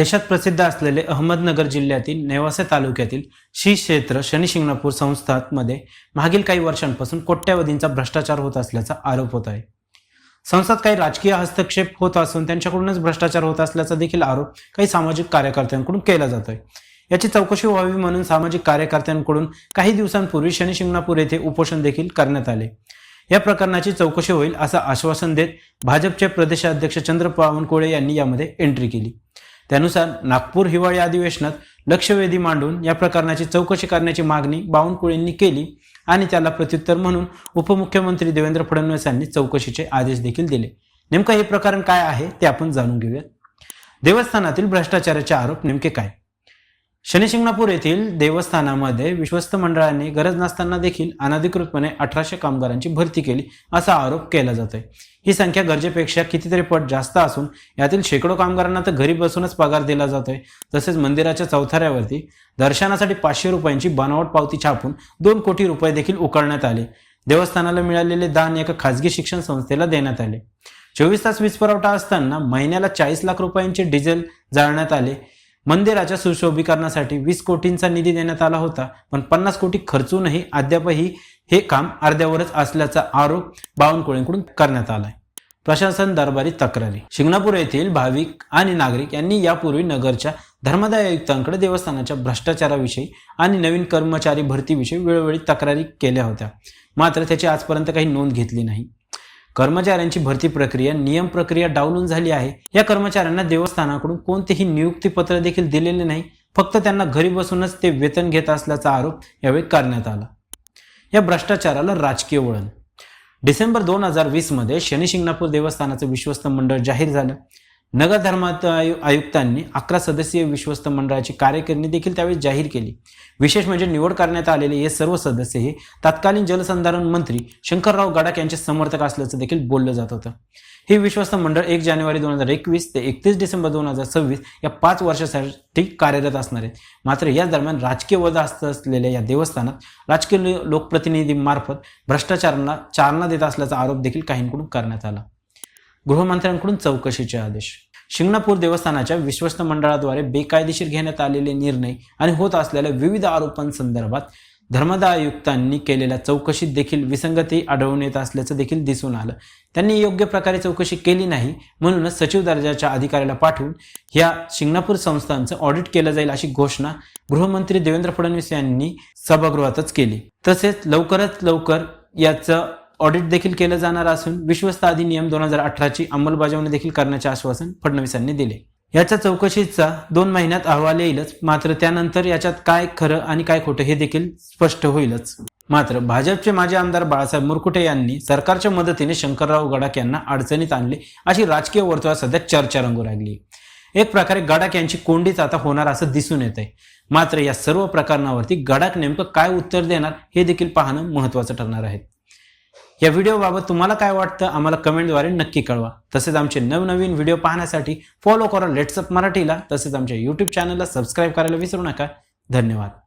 देशात प्रसिद्ध असलेले अहमदनगर जिल्ह्यातील नेवासे तालुक्यातील श्री क्षेत्र शनिशिंगणापूर संस्थांमध्ये मागील काही वर्षांपासून कोट्यावधींचा भ्रष्टाचार होत असल्याचा आरोप होत आहे. संस्थात काही राजकीय हस्तक्षेप होत असून त्यांच्याकडूनच भ्रष्टाचार होत असल्याचा देखील आरोप काही सामाजिक कार्यकर्त्यांकडून केला जातोय. याची चौकशी व्हावी म्हणून सामाजिक कार्यकर्त्यांकडून काही दिवसांपूर्वी शनिशिंगणापूर येथे उपोषण देखील करण्यात आले. या प्रकरणाची चौकशी होईल असं आश्वासन देत भाजपचे प्रदेशाध्यक्ष चंद्र बावनकुळे यांनी यामध्ये एंट्री केली. त्यानुसार नागपूर हिवाळी अधिवेशनात लक्षवेधी मांडून या प्रकरणाची चौकशी करण्याची मागणी बावनकुळेंनी केली आणि त्याला प्रत्युत्तर म्हणून उपमुख्यमंत्री देवेंद्र फडणवीस यांनी चौकशीचे आदेश देखील दिले. नेमकं हे प्रकरण काय आहे ते आपण जाणून घेऊयात. देवस्थानातील भ्रष्टाचाराचे आरोप नेमके काय? शनिशिंगणापूर येथील देवस्थानामध्ये विश्वस्त मंडळाने गरज नसताना देखील अनधिकृतपणे अठराशे कामगारांची भरती केली असा आरोप केला जातोय. ही संख्या गरजेपेक्षा कितीतरी पट जास्त असून यातील शेकडो कामगारांना तर घरी बसूनच पगार दिला जातोय. तसेच मंदिराच्या चौथाऱ्यावरती दर्शनासाठी पाचशे रुपयांची बनावट पावती छापून दोन कोटी रुपये देखील उकळण्यात आले. देवस्थानाला मिळालेले दान एका खाजगी शिक्षण संस्थेला देण्यात आले. चोवीस तास वीज पुरवठा असताना महिन्याला चाळीस लाख रुपयांचे डिझेल जाळण्यात आले. मंदिराच्या सुशोभीकरणासाठी वीस कोटींचा निधी देण्यात आला होता पण पन्नास कोटी खर्चूनही अद्यापही हे काम अर्ध्यावरच असल्याचा आरोप बावनकुळेंकडून करण्यात आलाय. प्रशासन दरबारी तक्रारी. शिंगणापूर येथील भाविक आणि नागरिक यांनी यापूर्वी नगरच्या धर्मदाय आयुक्तांकडे देवस्थानाच्या भ्रष्टाचाराविषयी आणि नवीन कर्मचारी भरतीविषयी वेळोवेळी तक्रारी केल्या होत्या. मात्र त्याची आजपर्यंत काही नोंद घेतली नाही. कर्मचाऱ्यांची भरती प्रक्रिया नियम प्रक्रिया डावलून झाली आहे. या कर्मचाऱ्यांना देवस्थानाकडून कोणतेही नियुक्तीपत्र देखील दिलेले नाही. फक्त त्यांना घरी बसूनच ते वेतन घेत असल्याचा आरोप यावेळी करण्यात आला. या भ्रष्टाचाराला राजकीय वळण. डिसेंबर दोन हजार वीसमध्ये शनी शिंगणापूर देवस्थानाचं विश्वस्त मंडळ जाहीर झालं. नगर धर्मात आयु आयुक्तांनी अकरा सदस्यीय विश्वस्त मंडळाची कार्यकारिणी देखील त्यावेळी जाहीर केली. विशेष म्हणजे निवड करण्यात आलेले हे सर्व सदस्य हे तत्कालीन जलसंधारण मंत्री शंकरराव गडाख यांचे समर्थक असल्याचं देखील बोललं जात होतं. हे विश्वस्त मंडळ एक जानेवारी दोन हजार एकवीस ते एकतीस डिसेंबर दोन हजार सव्वीस या पाच वर्षासाठी कार्यरत असणार आहेत. मात्र या दरम्यान राजकीय वजा असत असलेल्या या देवस्थानात राजकीय लोकप्रतिनिधींमार्फत भ्रष्टाचारांना चालना देत असल्याचा आरोप देखील काहींकडून करण्यात आला. गृहमंत्र्यांकडून चौकशीचे आदेश. शिंगणापूर देवस्थानाच्या विश्वस्त मंडळाद्वारे बेकायदेशीर घेण्यात आलेले निर्णय आणि होत असलेल्या विविध आरोपांसंदर्भात धर्मदाय आयुक्तांनी केलेल्या चौकशीत देखील विसंगती आढळून येत असल्याचं देखील दिसून आलं. त्यांनी योग्य प्रकारे चौकशी केली नाही म्हणूनच सचिव दर्जाच्या अधिकाऱ्याला पाठवून या शिंगणापूर संस्थांचं ऑडिट केलं जाईल अशी घोषणा गृहमंत्री देवेंद्र फडणवीस यांनी सभागृहातच केली. तसेच लवकरच लवकर याचं ऑडिट देखील केलं जाणार असून विश्वस्त अधिनियम दोन हजार अठराची अंमलबजावणी देखील करण्याचे आश्वासन फडणवीसांनी दिले. याच्या चौकशीचा दोन महिन्यात अहवाल येईलच. मात्र त्यानंतर याच्यात काय खरं आणि काय खोटं हे देखील स्पष्ट होईलच. मात्र भाजपचे माजी आमदार बाळासाहेब मुरकुटे यांनी सरकारच्या मदतीने शंकरराव गडाख यांना अडचणीत आणले अशी राजकीय वर्तुळात सध्या चर्चा रंगू लागली. एक प्रकारे गडाख यांची कोंडीच आता होणार असं दिसून येत आहे मात्र या सर्व प्रकरणावरती गडाख नेमकं काय उत्तर देणार हे देखील पाहणं महत्वाचं ठरणार आहे. या व्हिडिओबाबत तुम्हाला काय वाटतं आम्हाला कमेंटद्वारे नक्की कळवा. तसेच आमचे नवनवीन व्हिडिओ पाहण्यासाठी फॉलो करा लेट्सअप मराठीला. तसेच आमच्या यूट्यूब चॅनलला सबस्क्राईब करायला विसरू नका. धन्यवाद.